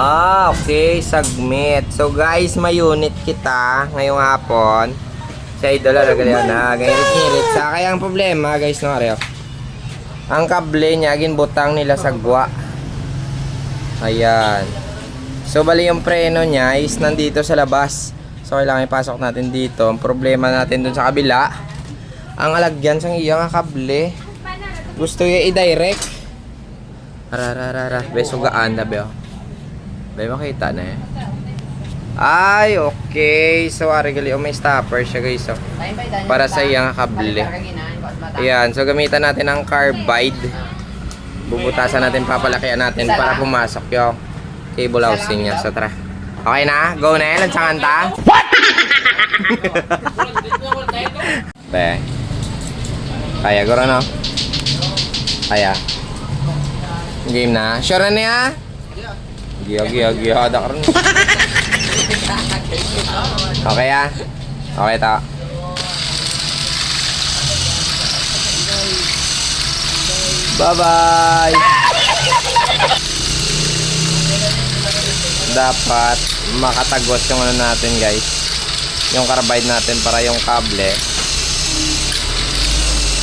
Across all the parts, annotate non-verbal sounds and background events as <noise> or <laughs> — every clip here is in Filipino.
Ah, okay. Submit. So, guys, may unit kita ngayong hapon. Sa idola, regalayan na. Gangirit-ngirit. Sa kaya ang problema, guys, no, Areo. Ang kable niya, ginbutang nila sa gwa. Ayan. So, bali yung preno niya is nandito sa labas. So, kailangan ipasok natin dito. Ang problema natin dun sa kabila, ang alagyan sa iyang kable. Gusto yung i-direct. Arararara. Besugaan na, Beo. Bay makita na eh. Ay, okay. So, ari gali, oh, may stopper siya guys. Oh. Para sa iyang kable. Ayan, so gamitan natin ang carbide. Bubutasan natin, papalakihan natin para pumasok yung cable housing niya. So, tara. Okay na? Go na yan? Lansangan ta? What? <laughs> Be. Kaya, guro no? Kaya. Game na. Sure na niya? Giya, giya, giya. Ada ka rin. Okay ah. Okay ta. Bye-bye! Dapat makatagos yung ano natin guys. Yung carbide natin para yung kable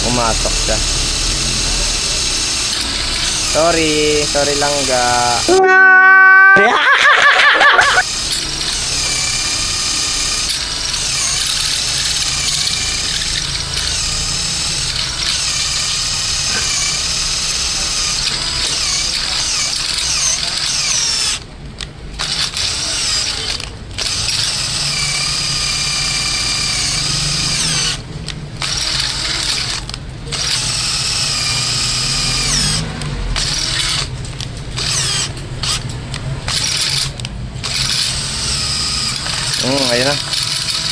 pumasok siya. Sorry, sorry lang ga. Hmm, ayun na.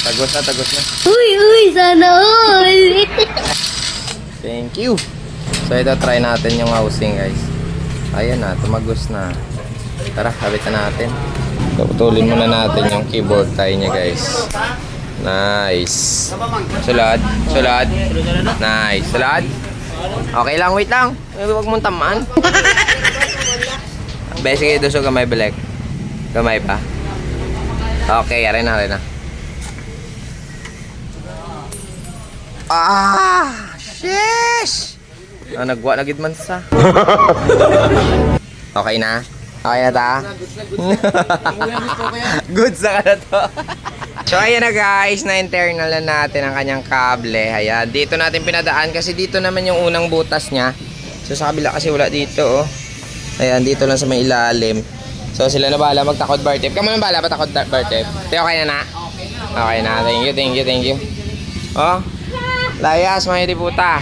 Tagos na, tagos na. Uy, uy, sana all. <laughs> Thank you. So ito try natin yung housing guys. Ayun na, tumagos na. Tara, kabitan natin. Putulin muna natin yung keyboard tie niya guys. Nice. Sulad, sulad. Nice. Sulad. Okay lang, wait lang. Huwag mong tamaan. Basic ito so gamay belek. Gamay pa. Okay, yari na, yari na. Ah! Sheesh! Ah, nagwa na gid man sa. <laughs> okay na? Okay na ta? <laughs> Good sa ka na to. so ayan na guys, na internal na natin ang kanyang kable. Ayan, dito natin pinadaan kasi dito naman yung unang butas niya. So sa kabila kasi wala dito oh. Ayan, dito lang sa may ilalim. So sila na bahala magtakod bar tape. Kamu na bahala patakod bar tape. Te, okay na na? Okay na. Thank you, thank you, thank you. Oh, layas mga puta.